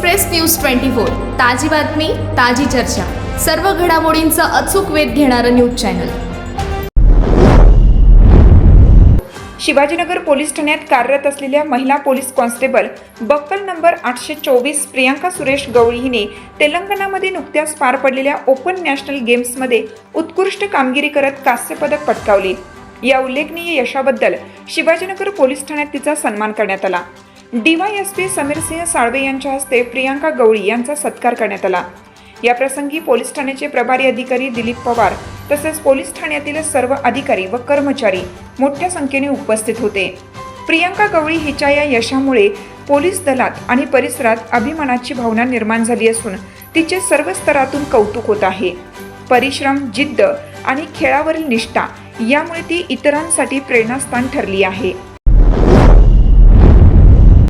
Express news twenty four ताजी बातमी ताजी चर्चा. सर्व घडामोडींचा अचूक वेध घेणारं न्यूज चॅनल. शिवाजीनगर पोलीस ठाण्यात कार्यरत असलेल्या महिला पोलीस कॉन्स्टेबल बक्कल नंबर आठशे चोवीस प्रियांका सुरेश गवळी हिने तेलंगणामध्ये नुकत्याच पार पडलेल्या ओपन नॅशनल गेम्समध्ये उत्कृष्ट कामगिरी करत कांस्यपदक पटकावले. या उल्लेखनीय यशाबद्दल शिवाजीनगर पोलीस ठाण्यात तिचा सन्मान करण्यात आला. डीवायएसपी समीरसिंह साळवे यांच्या हस्ते प्रियांका गवळी यांचा सत्कार करण्यात आला. या प्रसंगी पोलीस ठाण्याचे प्रभारी अधिकारी दिलीप पवार तसेच पोलीस ठाण्यातील सर्व अधिकारी व कर्मचारी मोठ्या संख्येने उपस्थित होते. प्रियांका गवळी हिच्या या यशामुळे पोलीस दलात आणि परिसरात अभिमानाची भावना निर्माण झाली असून तिचे सर्व स्तरातून कौतुक होत आहे. परिश्रम जिद्द आणि खेळावरील निष्ठा यामुळे ती इतरांसाठी प्रेरणास्थान ठरली आहे.